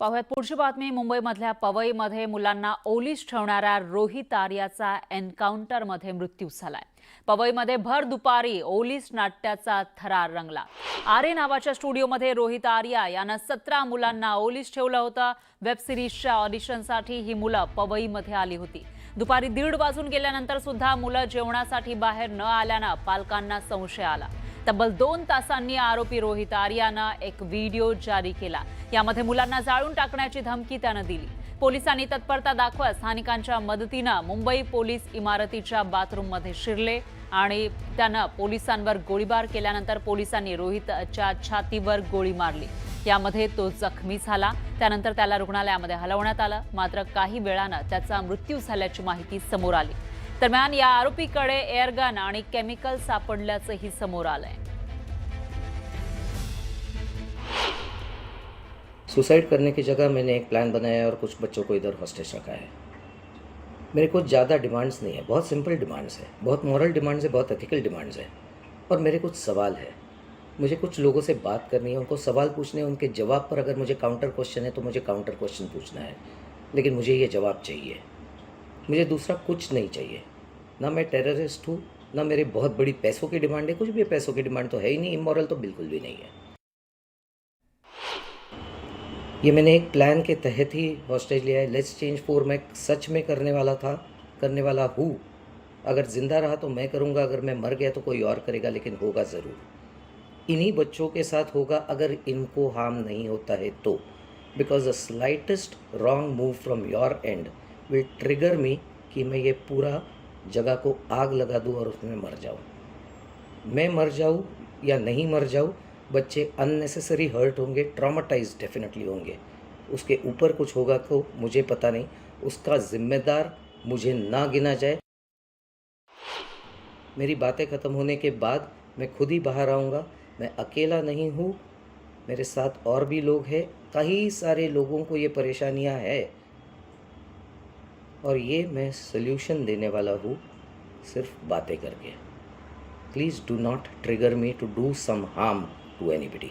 पाहुयात. पुढची बातमी मुंबईमधल्या पवईमध्ये मुलांना ओलीस ठेवणाऱ्या रोहित आर्याचा एन्काउंटरमध्ये मृत्यू झालाय. पवईमध्ये भर दुपारी ओलीस नाट्याचा थरार रंगला. आर्य नावाच्या स्टुडिओमध्ये रोहित आर्या यानं सतरा मुलांना ओलीस ठेवलं होतं. वेब सिरीजच्या ऑडिशनसाठी ही मुलं पवईमध्ये आली होती. दुपारी दीड वाजून गेल्यानंतर सुद्धा मुलं जेवणासाठी बाहेर न आल्यानं पालकांना संशय आला. तब्बल दोन तासांनी आरोपी रोहित आर्यानं एक व्हिडिओ जारी केला. यामध्ये मुलांना जाळून टाकण्याची धमकी त्यानं दिली. पोलिसांनी तत्परता दाखवत स्थानिकांच्या मदतीनं मुंबई पोलीस इमारतीच्या बाथरूममध्ये शिरले आणि त्यानं पोलिसांवर गोळीबार केल्यानंतर पोलिसांनी रोहितच्या छातीवर गोळी मारली. यामध्ये तो जखमी झाला. त्यानंतर त्याला रुग्णालयामध्ये हलवण्यात आलं. मात्र काही वेळानं त्याचा मृत्यू झाल्याची माहिती समोर आली. दरम्यान या आरोपीकडे एअरगन आणि केमिकल सापडल्याचंही समोर आलंय. सुसाइड करने की जगह मैंने एक प्लान बनाया और कुछ बच्चों को इधर हॉस्टेज रखा है। मेरे कुछ ज़्यादा डिमांड्स नहीं है बहुत सिंपल डिमांड्स है बहुत मॉरल डिमांड्स है बहुत एथिकल डिमांड्स है। और मेरे कुछ सवाल है। मुझे कुछ लोगों से बात करनी है उनको सवाल पूछने हैं उनके जवाब पर अगर मुझे काउंटर क्वेश्चन है तो मुझे काउंटर क्वेश्चन पूछना है। लेकिन मुझे ये जवाब चाहिए। मुझे दूसरा कुछ नहीं चाहिए। ना मैं टेररिस्ट हूँ, ना मेरे बहुत बड़ी पैसों की डिमांड है, कुछ भी पैसों की डिमांड तो है ही नहीं इमोरल तो बिल्कुल भी नहीं है। ये मैंने एक प्लान के तहत ही हॉस्टेज लिया है। लेट्स चेंज फोर मैं सच में करने वाला था, करने वाला हूँ। अगर ज़िंदा रहा तो मैं करूँगा, अगर मैं मर गया तो कोई और करेगा, लेकिन होगा ज़रूर। इन्हीं बच्चों के साथ होगा, अगर इनको हार्म नहीं होता है तो। Because the slightest wrong move from your end will trigger me कि मैं ये पूरा जगह को आग लगा दूँ और उसमें मर जाऊँ। मैं मर जाऊँ या नहीं मर जाऊँ, बच्चे अननेसेसरी हर्ट होंगे ट्रामाटाइज डेफिनेटली होंगे। उसके ऊपर कुछ होगा तो मुझे पता नहीं, उसका जिम्मेदार मुझे ना गिना जाए। मेरी बातें ख़त्म होने के बाद मैं खुद ही बाहर आऊँगा, मैं अकेला नहीं हूँ, मेरे साथ और भी लोग हैं, कई सारे लोगों को ये परेशानियाँ है। और ये मैं सल्यूशन देने वाला हूँ सिर्फ बातें करके। Please do not trigger me to do some harm to anybody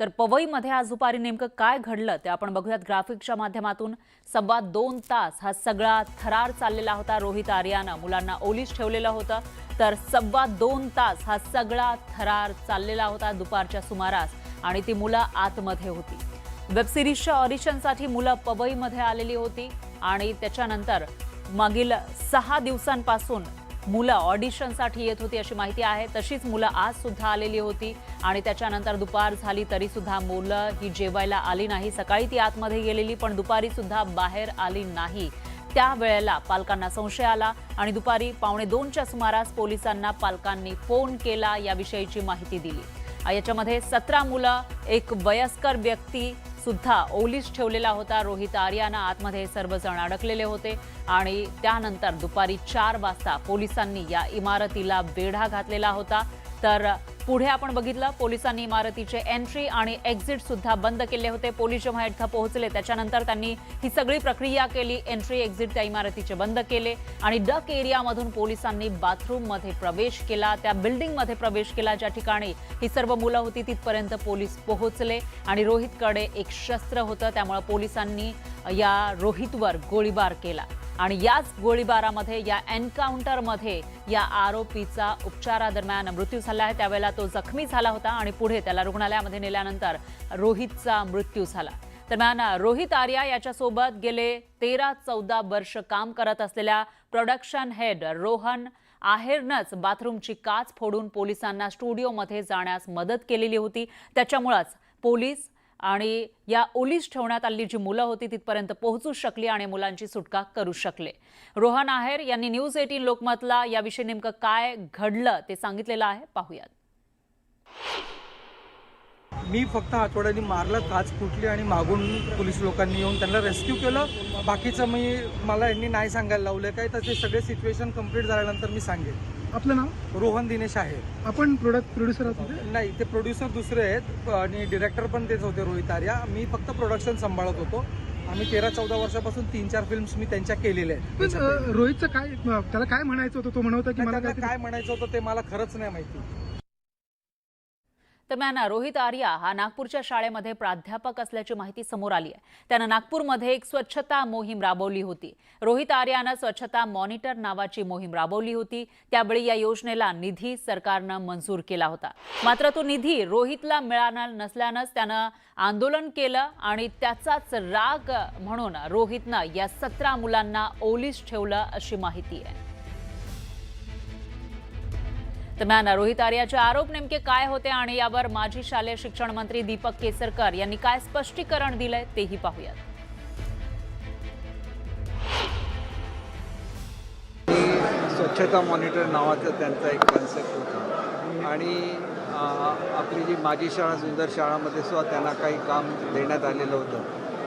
तर पवईमध्ये आज दुपारी नेमकं काय घडलं ते आपण बघूयात ग्राफिकच्या माध्यमातून. सव्वा दोन तास हा सगळा थरार चाललेला होता रोहित आर्यानं. मुलांना ओलीस ठेवलेलं होतं. तर सव्वा दोन तास हा सगळा थरार चाललेला होता दुपारच्या सुमारास. आणि ती मुलं आतमध्ये होती. वेबसिरीजच्या ऑडिशनसाठी मुलं पवईमध्ये आलेली होती आणि त्याच्यानंतर मागील सहा दिवसांपासून मुलं ऑडिशनसाठी येत होती अशी माहिती आहे. तशीच मुलं आज सुद्धा आलेली होती आणि त्याच्यानंतर दुपार झाली तरी सुद्धा मुलं ही जेवायला आली नाही. सकाळी ती आतमध्ये गेलेली पण दुपारी सुद्धा बाहेर आली नाही. त्यावेळेला पालकांना संशय आला आणि दुपारी पावणे दोनच्या सुमारास पोलिसांना पालकांनी फोन केला याविषयीची माहिती दिली. याच्यामध्ये सतरा मुलं एक वयस्कर व्यक्ती सुद्धा ओलीस ठेवलेला होता. रोहित आर्यानं आतमध्ये सर्वजण अडकलेले होते आणि त्यानंतर दुपारी चार वाजता पोलिसांनी या इमारतीला वेढा घातलेला होता. तर पुढे आपण बघितलं पोलिसांनी इमारतीचे एंट्री आणि एक्झिट सुद्धा बंद केले होते. पोलीस जेव्हा इथं पोहोचले. त्याच्यानंतर त्यांनी ही सगळी प्रक्रिया केली. एंट्री एक्झिट त्या इमारतीचे बंद केले. आणि डक एरियामधून पोलिसांनी बाथरूममध्ये प्रवेश केला. त्या बिल्डिंगमध्ये प्रवेश केला. ज्या ठिकाणी ही सर्व मुलं होती तिथपर्यंत पोलीस पोहोचले. आणि रोहितकडे एक शस्त्र होतं. त्यामुळे पोलिसांनी या रोहितवर गोळीबार केला. आणि याच गोळीबारामध्ये या एन्काउंटरमध्ये या आरोपीचा उपचारादरम्यान मृत्यू झाला आहे. त्यावेळेला तो जखमी झाला होता आणि पुढे त्याला रुग्णालयामध्ये नेल्यानंतर रोहितचा मृत्यू झाला. दरम्यान रोहित आर्या याच्यासोबत गेले तेरा चौदा वर्ष काम करत असलेल्या प्रोडक्शन हेड रोहन आहेरनंच बाथरूमची काच फोडून पोलिसांना स्टुडिओमध्ये जाण्यास मदत केलेली होती. त्याच्यामुळंच पोलीस आणि या ओलीस ठेवण्यात आलेली जी मुलं होती तिथपर्यंत पोहोचू शकली आणि मुलांची सुटका करू शकले. रोहन आहेर यांनी न्यूज एटीन लोकमतला याविषयी नेमकं काय घडलं ते सांगितलेलं आहे. पाहूयात. मी फक्त आठवड्याने मारलं काच फुटली आणि मागून पोलीस लोकांनी येऊन त्यांना रेस्क्यू केलं. बाकीचं मी मला यांनी नाही सांगायला लावलं. काय तर ते सगळे सिच्युएशन कंप्लीट झाल्यानंतर मी सांगेन. आपलं नाव? रोहन दिनेश आहे. आपण प्रोडक्ट प्रोड्युसर आहात? नाही ते प्रोड्युसर दुसरे आहेत आणि डिरेक्टर पण तेच होते रोहित आर्या. मी फक्त प्रोडक्शन सांभाळत होतो. आम्ही तेरा चौदा वर्षापासून तीन चार फिल्म्स मी त्यांच्या केलेल्या आहेत. रोहितचं काय त्याला काय म्हणायचं होतं? तो म्हणत की मला काय म्हणायचं होतं ते मला खरंच नाही माहिती. दरम्यान रोहित आर्या हा नागपूरच्या शाळेमध्ये प्राध्यापक असल्याची माहिती समोर आली आहे. त्यानं नागपूरमध्ये एक स्वच्छता मोहीम राबवली होती. रोहित आर्यानं स्वच्छता मॉनिटर नावाची मोहीम राबवली होती. त्यावेळी या योजनेला निधी सरकारनं मंजूर केला होता. मात्र तो निधी रोहितला मिळणार नसल्यानंच त्यानं आंदोलन केलं आणि त्याचाच राग म्हणून रोहितनं या सतरा मुलांना ओलीस ठेवलं अशी माहिती आहे. दरम्यान रोहित आर्याचे आरोप नेमके काय होते आणि यावर माजी शालेय शिक्षण मंत्री दीपक केसरकर यांनी काय स्पष्टीकरण दिलंय तेही पाहूयात. स्वच्छता मॉनिटर नावाचा त्यांचा एक कन्सेप्ट होता. आणि आपली जी माझी शाळा सुंदर शाळामध्ये सुद्धा त्यांना काही काम देण्यात आलेलं होतं.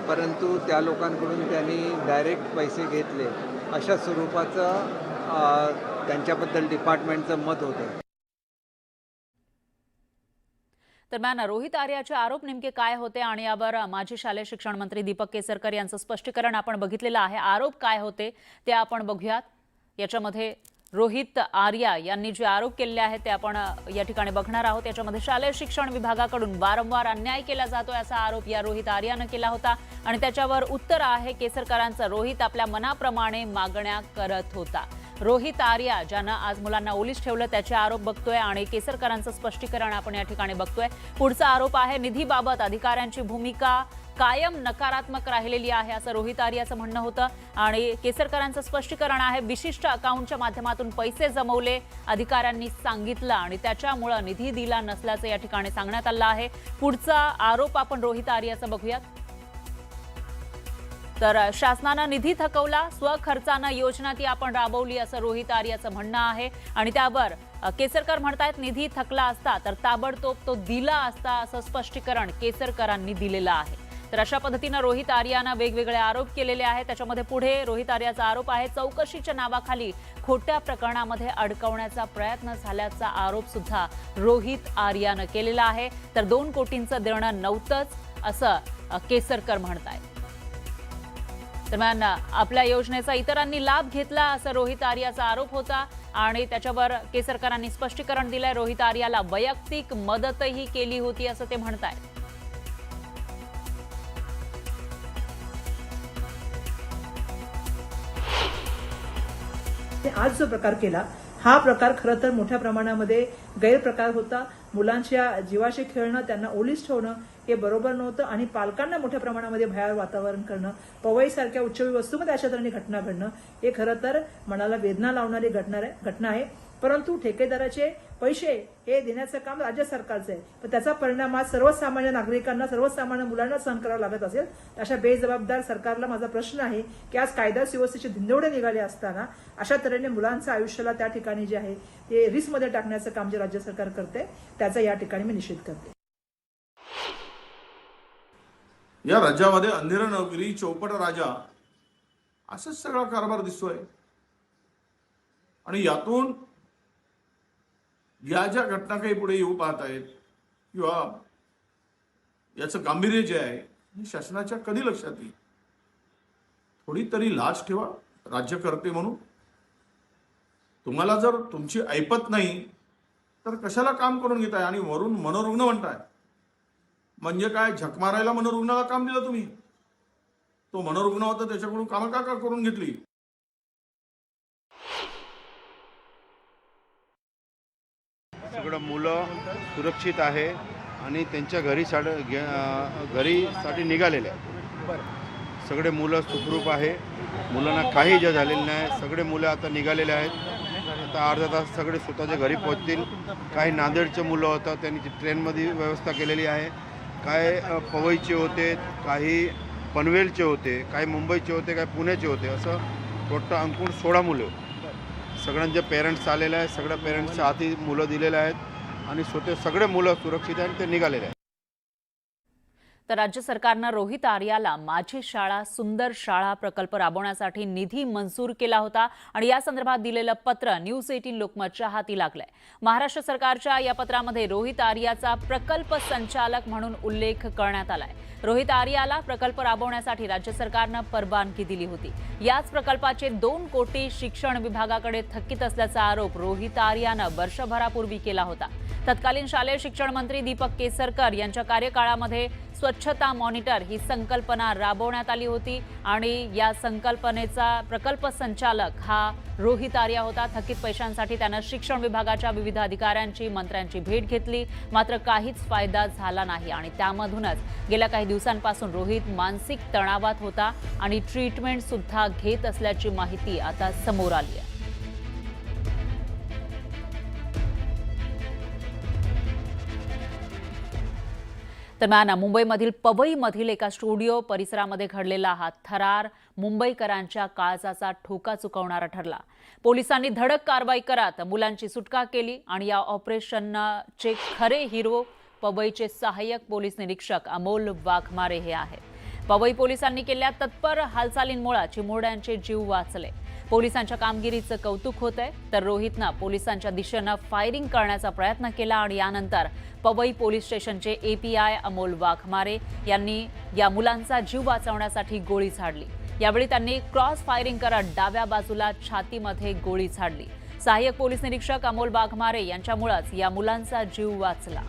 परंतु त्या लोकांकडून त्यांनी डायरेक्ट पैसे घेतले. अशा स्वरूपाचं त्यांच्याबद्दल डिपार्टमेंटचं मत होतं. दरम्यान रोहित आर्याचे आरोप नेमके काय होते आणि यावर माजी शालेय शिक्षण मंत्री दीपक केसरकर यांचं स्पष्टीकरण आपण बघितलेलं आहे. आरोप काय होते ते आपण बघूयात. याच्यामध्ये रोहित आर्या यांनी जे आरोप केलेले आहेत ते आपण या ठिकाणी बघणार आहोत. याच्यामध्ये शालेय शिक्षण विभागाकडून वारंवार अन्याय केला जातोय असा आरोप या रोहित आर्यानं केला होता. आणि त्याच्यावर उत्तर आहे केसरकरांचं रोहित आपल्या मनाप्रमाणे मागण्या करत होता. रोहित आर्या ज्यानं आज मुलांना ओलीस ठेवलं त्याचे आरोप बघतोय आणि केसरकरांचं स्पष्टीकरण आपण या ठिकाणी बघतोय. पुढचा आरोप आहे निधीबाबत अधिकाऱ्यांची भूमिका कायम नकारात्मक राहिलेली आहे असं रोहित आर्याचं म्हणणं होतं. आणि केसरकरांचं स्पष्टीकरण आहे विशिष्ट अकाउंटच्या माध्यमातून पैसे जमवले अधिकाऱ्यांनी सांगितलं आणि त्याच्यामुळं निधी दिला नसल्याचं या ठिकाणी सांगण्यात आलं आहे. पुढचा आरोप आपण रोहित आर्याचा बघूयात. तर शासनानं निधी थकवला स्वखर्चानं योजना ती आपण राबवली असं रोहित आर्याचं म्हणणं आहे. आणि त्यावर केसरकर म्हणतायत निधी थकला असता तर ताबडतोब तो दिला असता असं स्पष्टीकरण केसरकरांनी दिलेलं आहे. तर अशा पद्धतीनं रोहित आर्यानं वेगवेगळे आरोप केलेले आहेत. त्याच्यामध्ये पुढे रोहित आर्याचा आरोप आहे चौकशीच्या नावाखाली खोट्या प्रकरणामध्ये अडकवण्याचा प्रयत्न झाल्याचा आरोप सुद्धा रोहित आर्यानं केलेला आहे. तर दोन कोटींचं देणं नव्हतंच असं केसरकर म्हणतायत. दरम्यान आपल्या योजनेचा इतरांनी लाभ घेतला असा रोहित आर्याचा आरोप होता आणि त्याच्यावर के सरकारांनी स्पष्टीकरण दिलंय. रोहित आर्याला वैयक्तिक मदतही केली होती असं ते म्हणतायत. आणि आज जो प्रकार केला हा प्रकार खरं तर मोठ्या प्रमाणामध्ये गैरप्रकार होता. मुलांच्या जीवाशी खेळणं त्यांना ओलीस ठेवणं हे बरोबर नव्हतं. आणि पालकांना मोठ्या प्रमाणामध्ये भयार वातावरण करणं पवईसारख्या उच्चवी वस्तूमध्ये अशा तऱ्हेने घटना घडणं हे खरं तर मनाला वेदना लावणारी घटना आहे घटना आहे. परंतु ठेकेदाराचे पैसे हे देण्याचं काम राज्य सरकारचं आहे. पण त्याचा परिणाम आज सर्वसामान्य नागरिकांना सर्वसामान्य मुलांना सहन करावा लागत असेल. अशा बेजबाबदार सरकारला माझा प्रश्न आहे की आज कायदा सुव्यवस्थेचे धिंदवडे निघाले असताना अशा तऱ्हेने मुलांचं आयुष्याला त्या ठिकाणी जे आहे ते रिस्कमध्ये टाकण्याचं काम जे राज्य सरकार करते त्याचा या ठिकाणी मी निषेध करते. या राज्यामध्ये अंधेरा नगरी चौपट राजा असाच सगळा कारभार दिसतोय. आणि यातून या ज्या घटना काही पुढे येऊ पाहत आहेत किंवा याचं गांभीर्य जे आहे हे शासनाच्या कधी लक्षात येईल? थोडी तरी लाज ठेवा राज्यकर्ते म्हणून. तुम्हाला जर तुमची ऐपत नाही तर कशाला काम करून घेताय? आणि वरून मनोरुग्ण म्हणताय? म्हणजे काय झक मारायला मनोरुग्णाला काम दिलं तुम्ही? तो मनोरुग्ण होता त्याच्याकडून कामं का का करून घेतली? सगळं मुलं सुरक्षित आहे आणि त्यांच्या घरी साड घरी साठी घरीसाठी निघालेले सगळे मुलं सुखरूप आहे. मुलांना काही जे झालेली नाही. सगळे मुलं आता निघालेले आहेत. आता अर्धा तास सगळे स्वतःच्या घरी पोहोचतील. काही नांदेडचे मुलं होतं त्यांनी ट्रेनमध्ये व्यवस्था केलेली आहे. काय पवईचे होते काही पनवेलचे होते काही मुंबईचे होते काही पुण्याचे होते असं टोटल अंकून सोळा मुलं. सगळ्यांचे पेरेंट्स आलेले आहेत सगळ्या पेरेंट्सच्या हाती मुलं दिलेले आहेत आणि स्वतः सगळे मुलं सुरक्षित आहेत आणि ते निघालेले आहेत. तर राज्य सरकारनं रोहित आर्याला माझी शाळा सुंदर शाळा प्रकल्प राबवण्यासाठी निधी मंजूर केला होता आणि या संदर्भात दिलेलं पत्र न्यूज एटीन लोकमतच्या हाती लागलंय. महाराष्ट्र सरकारच्या या पत्रामध्ये रोहित आर्याचा प्रकल्प संचालक म्हणून उल्लेख करण्यात आलाय. रोहित आर्याला प्रकल्प राबवण्यासाठी राज्य सरकारनं परवानगी दिली होती. याच प्रकल्पाचे दोन कोटी शिक्षण विभागाकडे थकीत असल्याचा आरोप रोहित आर्यानं वर्षभरापूर्वी केला होता. तत्कालीन शालेय शिक्षण मंत्री दीपक केसरकर यांच्या कार्यकाळामध्ये स्वच्छता मॉनिटर ही संकल्पना राबवण्यात आली होती आणि या संकल्पनेचा प्रकल्प संचालक हा रोहित आर्या होता. थकीत पैशांसाठी त्यानं शिक्षण विभागाच्या विविध अधिकाऱ्यांची मंत्र्यांची भेट घेतली. मात्र काहीच फायदा झाला नाही आणि त्यामधूनच गेल्या काही दिवसांपासून रोहित मानसिक तणावात होता आणि ट्रीटमेंटसुद्धा घेत असल्याची माहिती आता समोर आली आहे. दरम्यान मुंबईमधील पवईमधील एका स्टुडिओ परिसरामध्ये घडलेला हा थरार मुंबईकरांच्या काळजाचा ठोका चुकवणारा ठरला. पोलिसांनी धडक कारवाई करत मुलांची सुटका केली आणि या ऑपरेशनचे खरे हिरो पवईचे सहाय्यक पोलीस निरीक्षक अमोल वाघमारे हे आहेत. पवई पोलिसांनी केलेल्या तत्पर हालचालींमुळे चिमुरड्यांचे जीव वाचले. पोलिसांच्या कामगिरीचं कौतुक होत आहे. तर रोहितनं पोलिसांच्या दिशेनं फायरिंग करण्याचा प्रयत्न केला आणि यानंतर पवई पोलीस स्टेशनचे एपीआय अमोल वाघमारे यांनी या मुलांचा जीव वाचवण्यासाठी गोळी झाडली. यावेळी त्यांनी क्रॉस फायरिंग करत डाव्या बाजूला छातीमध्ये गोळी झाडली. सहाय्यक पोलीस निरीक्षक अमोल वाघमारे यांच्यामुळेच या मुलांचा जीव वाचला.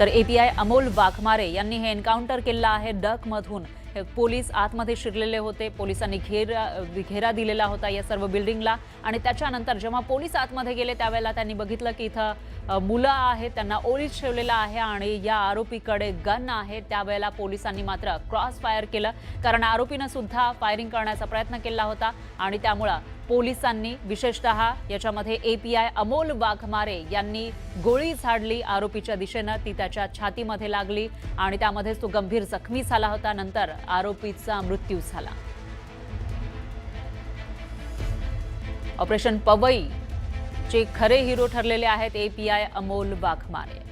तर एपीआय अमोल वाघमारे यांनी हे एन्काउंटर केलं आहे डकमधून. पोलीस आतमध्ये शिरलेले होते. पोलिसांनी घेरा घेरा दिलेला होता या सर्व बिल्डिंगला. आणि त्याच्यानंतर जेव्हा पोलीस आतमध्ये गेले त्यावेळेला त्यांनी बघितलं की इथं मुलं आहेत. त्यांना ओळीत ठेवलेलं आहे आणि या आरोपीकडे गन आहे. त्यावेळेला पोलिसांनी मात्र क्रॉस फायर केलं. कारण आरोपीनं सुद्धा फायरिंग करण्याचा प्रयत्न केला होता. आणि त्यामुळं पोलिसांनी विशेषतः याच्यामध्ये A P I Amol Waghmare यांनी गोळी झाडली आरोपीच्या दिशेनं. ती त्याच्या छातीमध्ये लागली आणि त्यामध्येच तो गंभीर जखमी झाला होता. नंतर आरोपीचा मृत्यू झाला. ऑपरेशन पवई चे खरे हिरो ठरलेले आहेत एपीआय अमोल वाघमारे.